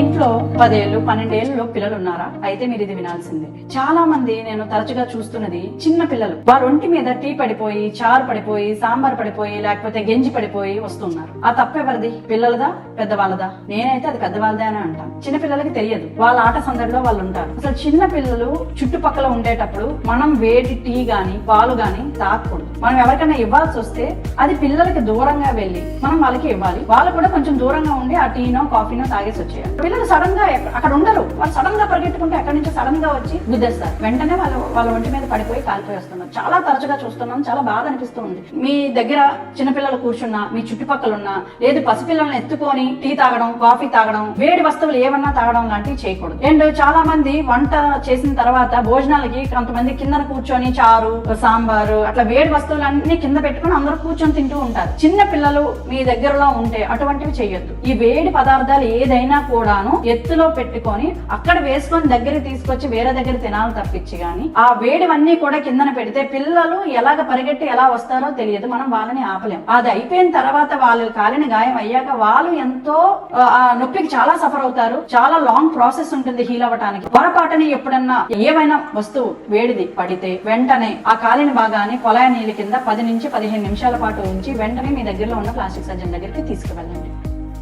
ఇంట్లో పదేళ్ళు పన్నెండేళ్ళలో పిల్లలు ఉన్నారా అయితే మీరు ఇది వినాల్సిందే. చాలా మంది నేను తరచుగా చూస్తున్నది చిన్న పిల్లలు. వారి ఒంటి మీద టీ పడిపోయి చారు పడిపోయి సాంబార్ పడిపోయి లేకపోతే గెంజి పడిపోయి వస్తున్నారు. ఆ తప్పెవరిది పిల్లలదా? పెద్దవాళ్ళదా? నేనైతే అది పెద్దవాళ్ళదే అని అంటాను. చిన్న పిల్లలకి తెలియదు. వాళ్ళ ఆట సందడిలో వాళ్ళు ఉంటారు. అసలు చిన్న పిల్లలు చుట్టుపక్కల ఉండేటప్పుడు మనం వేడి టీ గాని పాలు గాని తాగకూడదు. మనం ఎవరికైనా ఇవ్వాల్సి వస్తే అది పిల్లలకి దూరంగా వెళ్ళి మనం వాళ్ళకి ఇవ్వాలి. వాళ్ళు కూడా కొంచెం దూరంగా ఉండి ఆ టీనో కాఫీనో తాగేసి వచ్చేయాలి. పిల్లలు సడన్గా అక్కడ ఉండరు. వాళ్ళు సడన్గా పరిగెట్టుకుంటే అక్కడి నుంచి సడన్గా వచ్చి గుద్దేస్తారు. వెంటనే వాళ్ళు వాళ్ళ ఒంటి మీద పడిపోయి కాలిపోయి వస్తున్నారు. చాలా తరచుగా చూస్తున్నాం చాలా బాధ అనిపిస్తుంది. మీ దగ్గర చిన్నపిల్లలు కూర్చున్నా మీ చుట్టుపక్కల ఉన్నా లేదు పసిపిల్లల్ని ఎత్తుకొని టీ తాగడం కాఫీ తాగడం వేడి వస్తువులు ఏమన్నా తాగడం లాంటివి చేయకూడదు. అండ్ చాలా మంది వంట చేసిన తర్వాత భోజనాలకి కొంతమంది కింద కూర్చొని చారు సాంబారు అట్లా వేడి వస్తువులన్నీ కింద పెట్టుకొని అందరూ కూర్చొని తింటూ ఉంటారు. చిన్న పిల్లలు మీ దగ్గరలో ఉంటే అటువంటివి చేయొద్దు. ఈ వేడి పదార్థాలు ఏదైనా కూడాను ఎత్తులో పెట్టుకొని అక్కడ వేసుకొని దగ్గరికి తీసుకొచ్చి వేరే దగ్గర తినాలి తప్పించి గాని ఆ వేడివన్నీ కూడా కిందన పెడితే పిల్లలు ఎలాగ పరిగెట్టి ఎలా వస్తారో తెలియదు. మనం వాళ్ళని ఆపలేం. అది అయిపోయిన తర్వాత వాళ్ళు కాలిన గాయం అయ్యాక వాళ్ళు ఎంతో ఆ, నొప్పికి చాలా సఫర్ అవుతారు. చాలా లాంగ్ ప్రాసెస్ ఉంటుంది హీల్ అవ్వటానికి. పొరపాటుని ఎప్పుడన్నా ఏమైనా వస్తువు వేడిది పడితే వెంటనే ఆ కాలిన భాగాన్ని కొలాయ నీళ్ళ కింద పది నుంచి పదిహేను నిమిషాల పాటు ఉంచి వెంటనే మీ దగ్గరలో ఉన్న ప్లాస్టిక్ సర్జన్ దగ్గరికి తీసుకువెళ్ళండి.